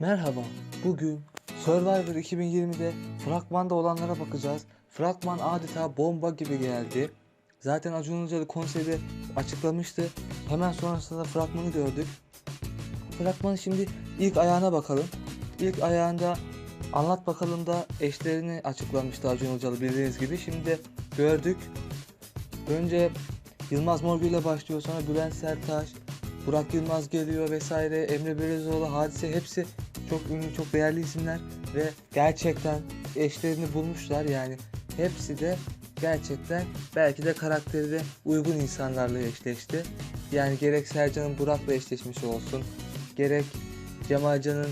Merhaba, bugün Survivor 2020'de fragmanda olanlara bakacağız. Fragman adeta bomba gibi geldi. Zaten Acun Ilıcalı konserde açıklamıştı. Hemen sonrasında fragmanı gördük. Fragmanın şimdi ilk ayağına bakalım. İlk ayağında anlat bakalım da eşlerini açıklamıştı Acun Ilıcalı bildiğiniz gibi. Şimdi de gördük. Önce Yılmaz Morgül ile başlıyor sonra Bülent Sertaç, Burak Yılmaz geliyor vesaire, Emre Belözoğlu, Hadise hepsi çok ünlü, çok değerli isimler ve gerçekten eşlerini bulmuşlar yani. Hepsi de gerçekten belki de karakteri de uygun insanlarla eşleşti. Yani gerek Sercan'ın Burak'la eşleşmesi olsun, gerek Cemalcan'ın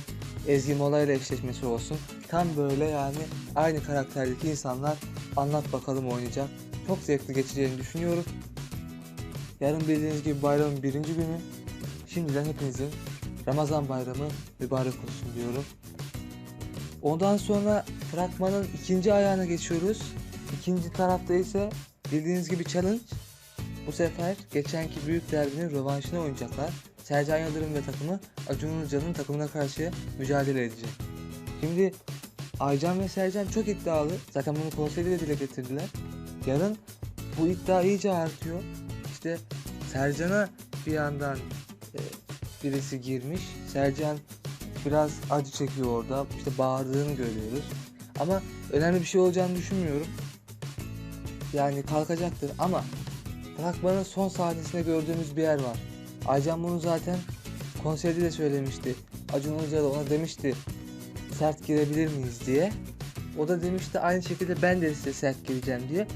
Ezgi Mola ile eşleşmesi olsun. Tam böyle yani aynı karakterdeki insanlar anlat bakalım oynayacak. Çok zevkli geçeceğini düşünüyorum. Yarın bildiğiniz gibi bayramın birinci günü. Şimdiden hepinizin Ramazan bayramı mübarek olsun diyorum. Ondan sonra fragmanın ikinci ayağına geçiyoruz. İkinci tarafta ise bildiğiniz gibi challenge. Bu sefer geçenki büyük derbinin rövanşını oynayacaklar. Sercan Yıldırım ve takımı Acun Ilıcalı'nın takımına karşı mücadele edecek. Şimdi Aycan ve Sercan çok iddialı. Zaten bunu konseyde de dile getirdiler. Yarın bu iddia iyice artıyor. İşte Sercan'a bir yandan birisi girmiş. Sercan biraz acı çekiyor orada. İşte bağırdığını görüyoruz. Ama önemli bir şey olacağını düşünmüyorum. Yani kalkacaktır ama fragmanın son sahnesinde gördüğümüz bir yer var. Aycan bunu zaten konserde de söylemişti. Acun Ilıcalı ona demişti sert girebilir miyiz diye. O da demişti aynı şekilde ben de size sert gireceğim diye.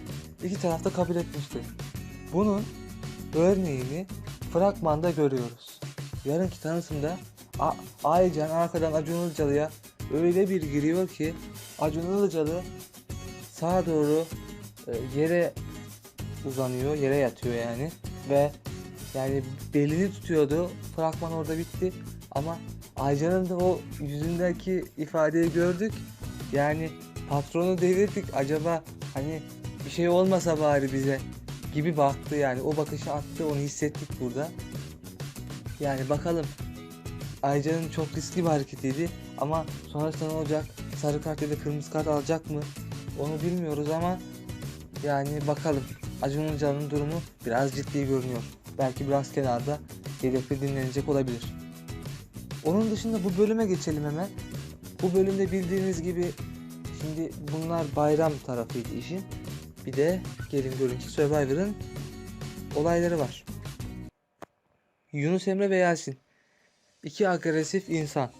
İki taraf da kabul etmişti. Bunun örneğini fragmanda görüyoruz. Yarınki tanıtımda A- Aycan arkadan Acun Ilıcalı'ya öyle bir giriyor ki Acun Ilıcalı sağa doğru e, yere uzanıyor, yere yatıyor yani ve yani belini tutuyordu. Fragman orada bitti ama Aycan'ın da o yüzündeki ifadeyi gördük. Yani patronu devirdik acaba hani bir şey olmasa bari bize gibi baktı yani o bakışı attı onu hissettik burada. Yani bakalım Aycan'ın çok riskli bir hareketiydi ama sonrasında ne olacak? Sarı kart ya da kırmızı kart alacak mı? Onu bilmiyoruz ama yani bakalım. Acun Ilıcalı'nın durumu biraz ciddi görünüyor. Belki biraz kenarda yedekte dinlenecek olabilir. Onun dışında bu bölüme geçelim hemen. Bu bölümde bildiğiniz gibi şimdi bunlar bayram tarafıydı işin. Bir de gelin görün ki Survivor'ın olayları var. Yunus Emre ve Yasin. İki agresif insan.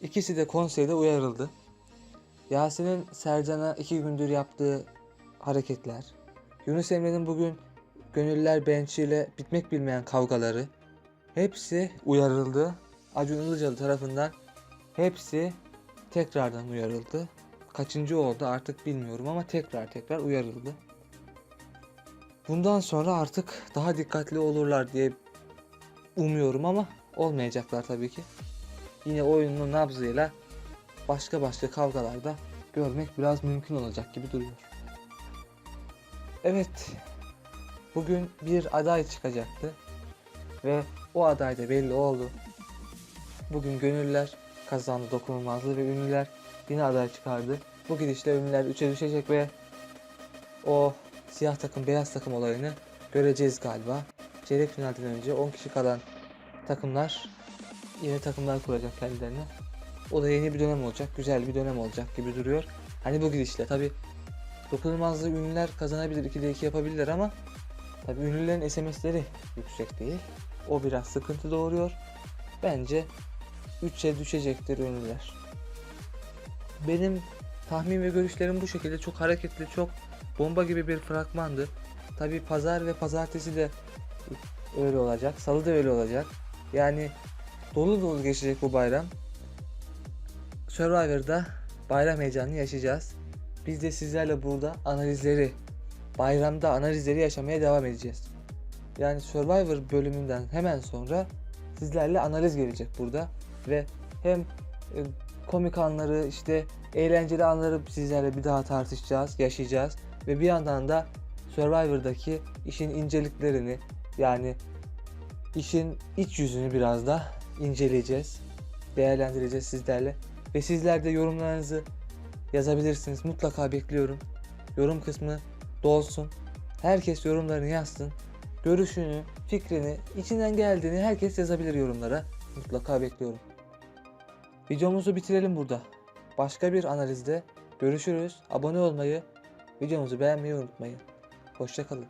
İkisi de konseyde uyarıldı. Yasin'in Sercan'a iki gündür yaptığı hareketler. Yunus Emre'nin bugün Gönüller Bençi ile bitmek bilmeyen kavgaları. Hepsi uyarıldı. Acun Ilıcalı tarafından hepsi tekrardan uyarıldı. Kaçıncı oldu artık bilmiyorum ama tekrar tekrar uyarıldı. Bundan sonra artık daha dikkatli olurlar diye umuyorum ama olmayacaklar tabii ki. Yine oyunun nabzıyla başka başka kavgalarda görmek biraz mümkün olacak gibi duruyor. Evet, bugün bir aday çıkacaktı ve o aday da belli oldu. Bugün gönüller kazandı dokunulmazlığı ve ünlüler yine aday çıkardı. Bu gidişle ünlüler 3'e düşecek ve o siyah takım beyaz takım olayını göreceğiz galiba. Çeyrek finalden önce 10 kişi kalan takımlar yeni takımlar kuracak kendilerine. O da yeni bir dönem olacak, güzel bir dönem olacak gibi duruyor. Hani bu gidişle tabi dokunulmazlığı ünlüler kazanabilir, 2'de 2 yapabilirler ama tabi ünlülerin SMS'leri yüksek değil. O biraz sıkıntı doğuruyor. Bence 3'e düşecektir ünlüler. Benim tahmin ve görüşlerim bu şekilde çok hareketli, çok bomba gibi bir fragmandı. Tabi pazar ve pazartesi de öyle olacak. Salı da öyle olacak. Yani dolu dolu geçecek bu bayram. Survivor'da bayram heyecanını yaşayacağız. Biz de sizlerle burada analizleri, bayramda analizleri yaşamaya devam edeceğiz. Yani Survivor bölümünden hemen sonra sizlerle analiz gelecek burada ve hem e, komik anları işte eğlenceli anları sizlerle bir daha tartışacağız, yaşayacağız ve bir yandan da Survivor'daki işin inceliklerini yani işin iç yüzünü biraz da inceleyeceğiz. değerlendireceğiz sizlerle. Ve sizler de yorumlarınızı yazabilirsiniz. Mutlaka bekliyorum. Yorum kısmı dolsun. Herkes yorumlarını yazsın. Görüşünü, fikrini, içinden geldiğini herkes yazabilir yorumlara. Mutlaka bekliyorum. Videomuzu bitirelim burada. Başka bir analizde görüşürüz. Abone olmayı, videomuzu beğenmeyi unutmayın. Hoşçakalın.